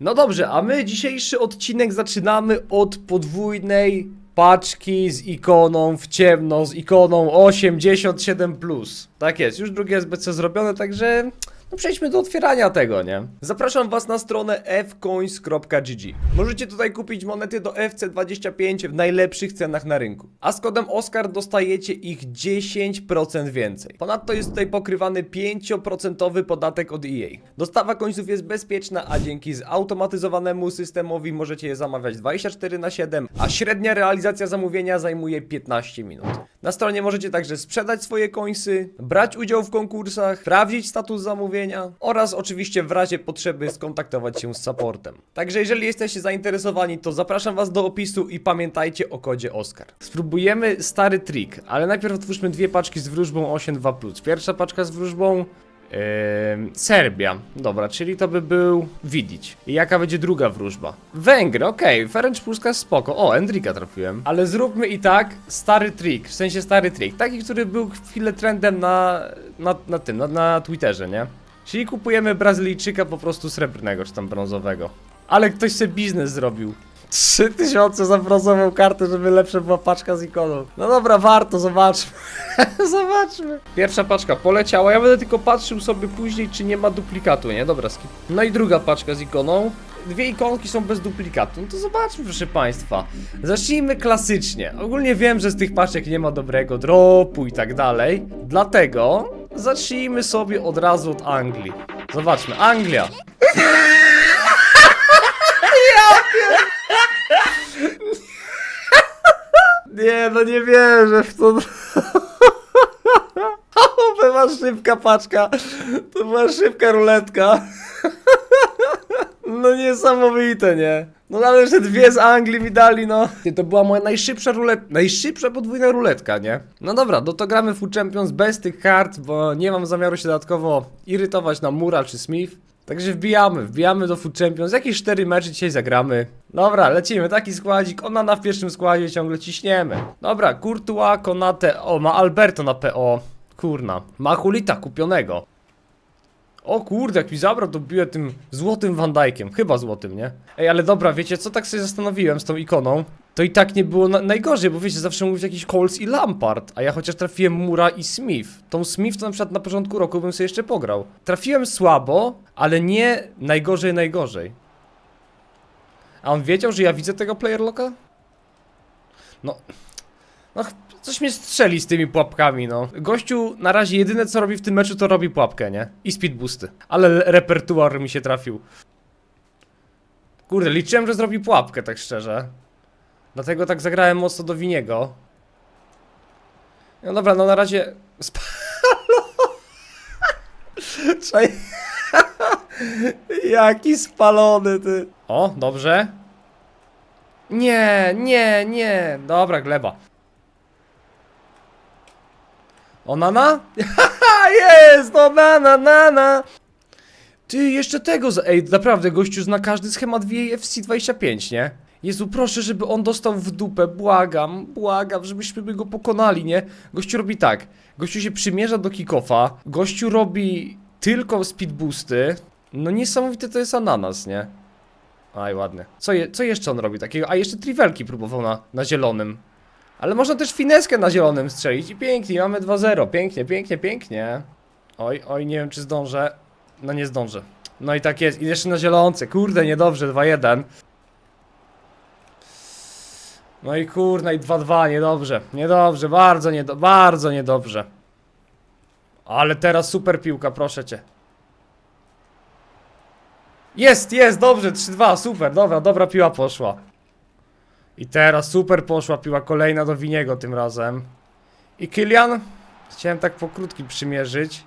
No dobrze, a my dzisiejszy odcinek zaczynamy od podwójnej paczki z ikoną w ciemno, z ikoną 87+. Tak jest, już drugie SBC zrobione, także no przejdźmy do otwierania tego, nie? Zapraszam was na stronę fcoins.gg. Możecie tutaj kupić monety do FC25 w najlepszych cenach na rynku. A z kodem OSCAR dostajecie ich 10% więcej. Ponadto jest tutaj pokrywany 5% podatek od EA. Dostawa końców jest bezpieczna, a dzięki zautomatyzowanemu systemowi możecie je zamawiać 24 na 7, a średnia realizacja zamówienia zajmuje 15 minut. Na stronie możecie także sprzedać swoje końsy, brać udział w konkursach, sprawdzić status zamówienia oraz oczywiście w razie potrzeby skontaktować się z supportem. Także jeżeli jesteście zainteresowani, to zapraszam was do opisu i pamiętajcie o kodzie OSCAR. Spróbujemy stary trik, ale najpierw otwórzmy dwie paczki z wróżbą 8.2+. Pierwsza paczka z wróżbą Ehm, Serbia. Dobra, czyli to by był Widzić. I jaka będzie druga wróżba? Węgry, okej, okay. Ferenc Puska spoko. O, Endrika trafiłem. Ale zróbmy i tak stary trik, w sensie stary trik. Taki, który był chwilę trendem na, na, na tym, na, na Twitterze, nie? Czyli kupujemy Brazylijczyka po prostu srebrnego, czy tam brązowego. Ale ktoś sobie biznes zrobił. 3000 za brązową kartę, żeby lepsza była paczka z ikoną. No dobra, warto, zobaczmy. zobaczmy. Pierwsza paczka poleciała, ja będę tylko patrzył sobie później, czy nie ma duplikatu, nie? Dobra, skip. No i druga paczka z ikoną. Dwie ikonki są bez duplikatu. No to zobaczmy, proszę państwa. Zacznijmy klasycznie. Ogólnie wiem, że z tych paczek nie ma dobrego dropu i tak dalej. Dlatego zacznijmy sobie od razu od Anglii. Zobaczmy, Anglia. Nie, no nie wierzę w to. To była szybka paczka. To była szybka ruletka. No niesamowite, nie? No ale że dwie z Anglii mi dali, no. Nie, To była moja najszybsza ruletka, najszybsza podwójna ruletka, nie? No dobra, no to gramy Food Champions bez tych kart, bo nie mam zamiaru się dodatkowo irytować na Mura czy Smith. Także wbijamy, wbijamy do Food Champions. Jakieś 4 mecze dzisiaj zagramy. Dobra, lecimy, taki składzik. Onana w pierwszym składzie ciągle ciśniemy. Dobra, Courtois, Konate. O, ma Alberto na PO. Kurna. Ma Hulita kupionego. O kurde, jak mi zabrał, to biłem tym złotym Van Dijkiem. Chyba złotym, nie? Ej, ale dobra, wiecie co, tak sobie zastanowiłem z tą ikoną. To i tak nie było na najgorzej, bo wiecie, zawsze mówić jakiś Coles i Lampard, a ja chociaż trafiłem Mura i Smith. Tą Smith to na przykład na początku roku bym sobie jeszcze pograł. Trafiłem słabo, ale nie najgorzej, najgorzej. A on wiedział, że ja widzę tego player locka? No... No, coś mnie strzeli z tymi pułapkami, no. Gościu na razie jedyne co robi w tym meczu to robi pułapkę, nie? I speed boosty. Ale repertuar mi się trafił. Kurde, liczyłem, że zrobi pułapkę, tak szczerze. Dlatego tak zagrałem mocno do Winiego. No dobra, no na razie... Spalo! Czaj... Jaki spalony ty. O, dobrze. Nie, nie, nie. Dobra, gleba. Onana? jest! Onana, nana! Ty, jeszcze tego za... Ej, naprawdę, gościu zna każdy schemat VFC 25, nie? Jezu, proszę, żeby on dostał w dupę, błagam, błagam, żebyśmy go pokonali, nie? Gościu robi tak, gościu się przymierza do kickoffa, gościu robi tylko speed boosty, no niesamowite to jest ananas, nie? Aj, ładnie. Co, je, co jeszcze on robi takiego? A jeszcze trivelki próbował na, na zielonym. Ale można też fineskę na zielonym strzelić i pięknie, mamy 2-0, pięknie, pięknie, pięknie. Oj, oj, nie wiem czy zdążę. No nie zdążę. No i tak jest, i jeszcze na zielonce, kurde, niedobrze, 2-1. No i kurna, i 2-2, niedobrze, niedobrze, bardzo niedo, bardzo niedobrze. Ale teraz super piłka, proszę cię. Jest, jest, dobrze, 3-2, super, dobra, dobra piła poszła. I teraz super poszła piła kolejna do Winiego tym razem. I Kylian? Chciałem tak po krótki przymierzyć.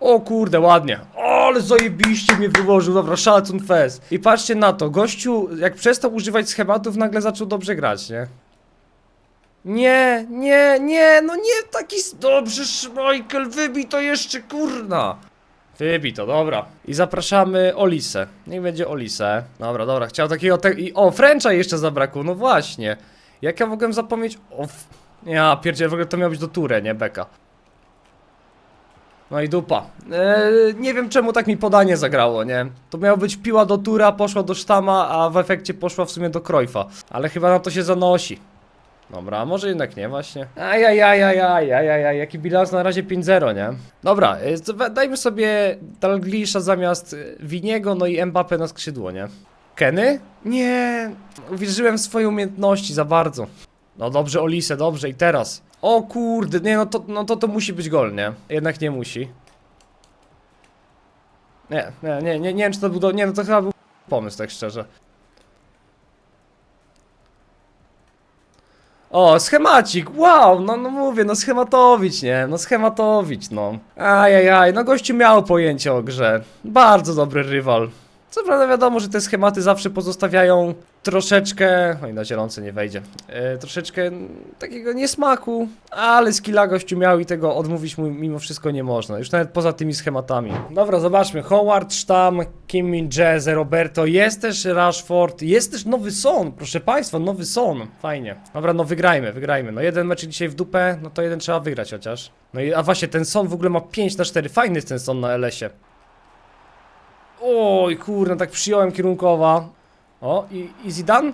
O kurde, ładnie. O, ale zajebiście mnie wyłożył, dobra, szacun fest. I patrzcie na to, gościu jak przestał używać schematów, nagle zaczął dobrze grać, nie? Nie, nie, nie, no nie taki... Dobrze, Michael, wybij to jeszcze, kurna. Wybij to, dobra. I zapraszamy Olisę. Niech będzie Olisę. Dobra, dobra, chciał takiego te... I, o, Frencha jeszcze zabrakło, no właśnie. Jak ja mogłem zapomnieć... O, f... Ja pierdzielę, w ogóle to miało być do Ture, nie Beka. No i dupa. Eee, nie wiem czemu tak mi podanie zagrało, nie? To miało być piła do tura, poszła do sztama, a w efekcie poszła w sumie do Krojfa. Ale chyba na to się zanosi. Dobra, a może jednak nie właśnie. Ajajajajajajajaj, jaki bilans na razie 5-0, nie? Dobra, we- dajmy sobie Dalglisza zamiast e, Winiego, no i Mbappé na skrzydło, nie? Kenny? Nie, uwierzyłem w swoje umiejętności za bardzo. No dobrze, Olise, dobrze i teraz. O kurde, nie no to, no to to musi być gol, nie? Jednak nie musi. Nie, nie, nie, nie, nie wiem czy to był, do... nie no to chyba był pomysł, tak szczerze. O, schemacik, wow, no, no mówię, no schematowicz, nie, no schematowicz, no. Ajajaj, no gościu miał pojęcie o grze. Bardzo dobry rywal. Co prawda wiadomo, że te schematy zawsze pozostawiają troszeczkę, oj na zielące nie wejdzie, e, troszeczkę takiego niesmaku, ale skilla gościu miał i tego odmówić mu mimo wszystko nie można, już nawet poza tymi schematami. Dobra, zobaczmy, Howard, Sztam, Kim Min Roberto, jest też Rashford, jest też nowy Son, proszę państwa, nowy Son, fajnie. Dobra, no wygrajmy, wygrajmy, no jeden mecz dzisiaj w dupę, no to jeden trzeba wygrać chociaż. No i, a właśnie, ten Son w ogóle ma 5 na 4, fajny jest ten Son na LS-ie. Oj, kurde, tak przyjąłem kierunkowa. O, i, i Zidane?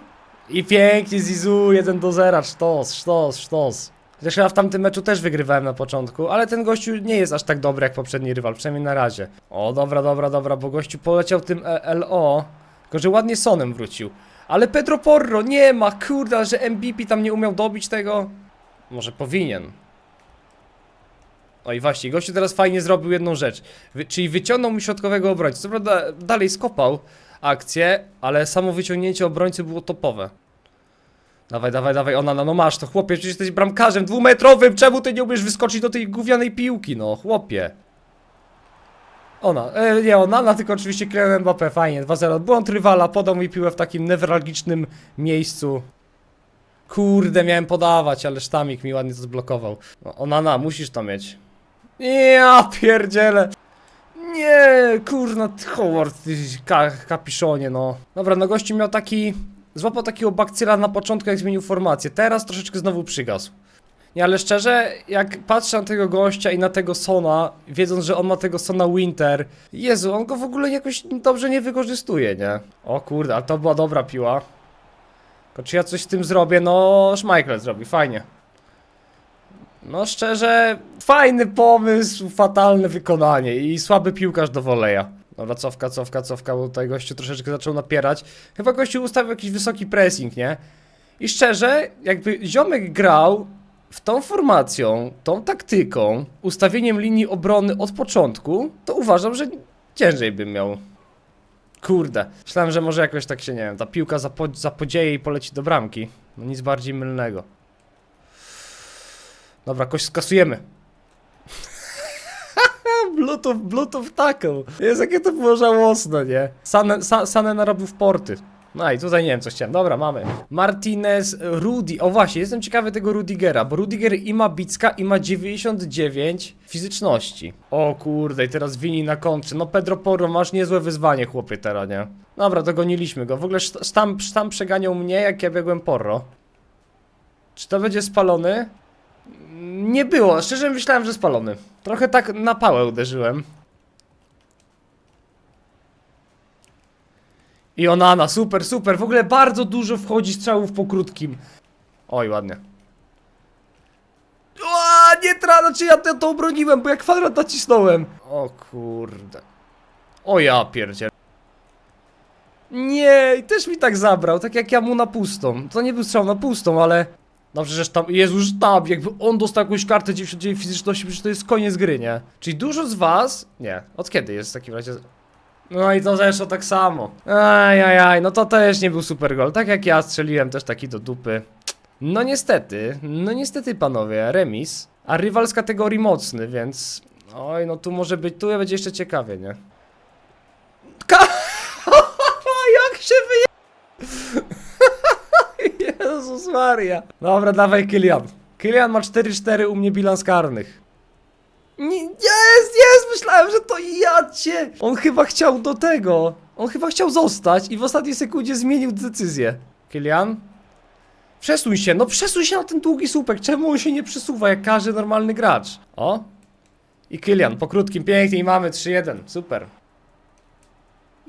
I pięknie Zizu, 1 do 0, sztos, sztos, sztos. Chociaż ja w tamtym meczu też wygrywałem na początku, ale ten gościu nie jest aż tak dobry jak poprzedni rywal, przynajmniej na razie. O, dobra, dobra, dobra, bo gościu poleciał tym e LO, tylko że ładnie Sonem wrócił. Ale Pedro Porro nie ma, kurde, że MVP tam nie umiał dobić tego. Może powinien. O i właśnie, gościu teraz fajnie zrobił jedną rzecz. Wy, czyli wyciągnął mi środkowego obrońcę. Co prawda dalej skopał akcję, ale samo wyciągnięcie obrońcy było topowe. Dawaj, dawaj, dawaj, ona, no, no masz to, chłopie, przecież jesteś bramkarzem dwumetrowym, czemu ty nie umiesz wyskoczyć do tej gównianej piłki, no, chłopie. Ona, e, nie ona, tylko oczywiście Kylian Mbappé, fajnie, 2-0, błąd rywala, podał mi piłę w takim newralgicznym miejscu. Kurde, miałem podawać, ale sztamik mi ładnie to zblokował. No, Onana, musisz to mieć. Ja pierdzielę. Nie, kurna, Howard, ty ka kapiszonie, no. Dobra, no gościu miał taki... Złapał takiego bakcyla na początku, jak zmienił formację. Teraz troszeczkę znowu przygasł. Nie, ale szczerze, jak patrzę na tego gościa i na tego Sona, wiedząc, że on ma tego Sona Winter, Jezu, on go w ogóle jakoś dobrze nie wykorzystuje, nie? O kurde, ale to była dobra piła. Tylko czy ja coś z tym zrobię? No, Schmeichel zrobi, fajnie. No szczerze, fajny pomysł, fatalne wykonanie i słaby piłkarz do woleja. Dobra, cofka, cofka, cofka, bo tutaj gościu troszeczkę zaczął napierać. Chyba gościu ustawił jakiś wysoki pressing, nie? I szczerze, jakby ziomek grał w tą formacją, tą taktyką, ustawieniem linii obrony od początku, to uważam, że ciężej bym miał. Kurde, myślałem, że może jakoś tak się, nie wiem, ta piłka zapo zapodzieje i poleci do bramki. No nic bardziej mylnego. Dobra, kość skasujemy. Bluetooth, Bluetooth tackle. Jest jakie to było żałosne, nie? Sane, sa, narobił w porty. No i tutaj nie wiem co chciałem. Dobra, mamy. Martinez, Rudy. O właśnie, jestem ciekawy tego Rudigera, bo Rudiger i ma Bicka i ma 99 fizyczności. O kurde, i teraz wini na kontrze. No Pedro Porro, masz niezłe wyzwanie, chłopie, teraz, nie? Dobra, dogoniliśmy go. W ogóle szt- sztam, sztam przeganiał mnie, jak ja biegłem Porro. Czy to będzie spalony? Nie było, szczerze myślałem, że spalony. Trochę tak na pałę uderzyłem. I Onana, super, super. W ogóle bardzo dużo wchodzi strzałów po krótkim. Oj, ładnie. O, nie tra, znaczy ja to, to obroniłem, bo jak kwadrat nacisnąłem. O kurde. O ja pierdziel. Nie, też mi tak zabrał, tak jak ja mu na pustą. To nie był strzał na pustą, ale... Dobrze, że tam, Jezu, sztab, jakby on dostał jakąś kartę 99 fizyczności, przecież to jest koniec gry, nie? Czyli dużo z was... Nie, od kiedy jest w takim razie... No i to zresztą tak samo. Ajajaj, no to też nie był super gol. Tak jak ja strzeliłem też taki do dupy. No niestety, no niestety panowie, remis. A rywal z kategorii mocny, więc... Oj, no tu może być, tu będzie jeszcze ciekawie, nie? Ka jak się wyje... Jezus Maria. Dobra, dawaj Kylian. Kylian ma 4-4 u mnie bilans karnych. Nie, jest, jest, myślałem, że to ja cię. On chyba chciał do tego. On chyba chciał zostać i w ostatniej sekundzie zmienił decyzję. Kylian? Przesuń się, no przesuń się na ten długi słupek. Czemu on się nie przesuwa jak każdy normalny gracz? O? I Kylian, po krótkim, pięknie i mamy 3-1, super.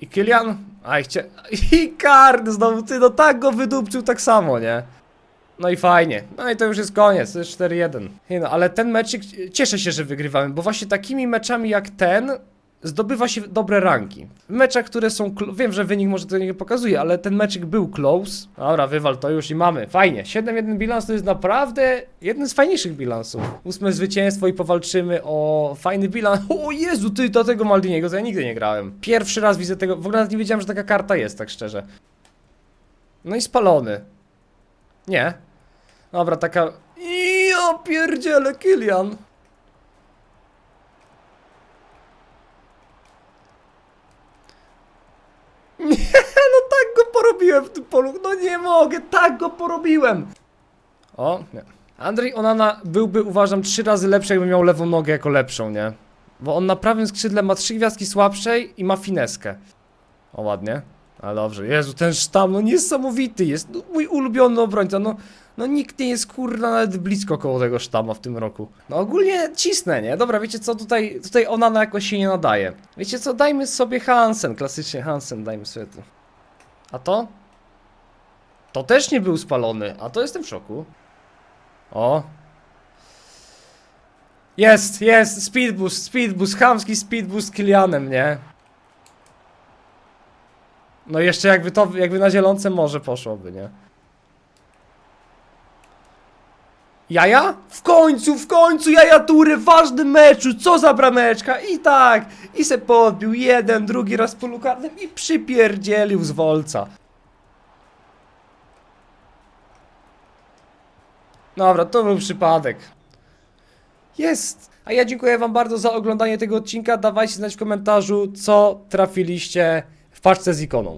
I Kylian? Aj, chcia... I Kard znowu, ty, no tak go wydupczył tak samo, nie? No i fajnie. No i to już jest koniec, to jest 4-1. Nie no, ale ten meczek, cieszę się, że wygrywamy, bo właśnie takimi meczami jak ten zdobywa się dobre ranki. W meczach, które są, wiem, że wynik może to nie pokazuje, ale ten meczek był close. Dobra, wywal to już i mamy. Fajnie. 7-1 bilans to jest naprawdę jeden z fajniejszych bilansów. Ósme zwycięstwo i powalczymy o fajny bilans. O Jezu, ty do tego Maldiniego to ja nigdy nie grałem. Pierwszy raz widzę tego, w ogóle nawet nie wiedziałem, że taka karta jest, tak szczerze. No i spalony. Nie. Dobra, taka... Ja pierdzielę, Kilian. Nie, no tak go porobiłem w tym polu. No nie mogę, tak go porobiłem. O, nie. Andrzej Onana byłby, uważam, trzy razy lepszy, jakby miał lewą nogę jako lepszą, nie? Bo on na prawym skrzydle ma trzy gwiazdki słabszej i ma fineskę. O, ładnie. Ale dobrze. Jezu, ten sztam, no niesamowity jest. No, mój ulubiony obrońca, no. No nikt nie jest kurna nawet blisko koło tego sztama w tym roku. No ogólnie cisnę, nie? Dobra, wiecie co, tutaj, tutaj Onana jakoś się nie nadaje. Wiecie co, dajmy sobie Hansen, klasycznie Hansen, dajmy sobie tu. A to? To też nie był spalony, a to jestem w szoku. O. Jest, jest, speedboost, speedboost, chamski speedboost Kilianem, nie? No jeszcze jakby to, jakby na zielonce może poszłoby, nie? Jaja? W końcu, w końcu jaja tury w ważnym meczu, co za brameczka i tak, i se podbił jeden, drugi raz polu karnym i przypierdzielił z wolca. Dobra, to był przypadek. Jest! A ja dziękuję wam bardzo za oglądanie tego odcinka, dawajcie znać w komentarzu, co trafiliście w paczce z ikoną.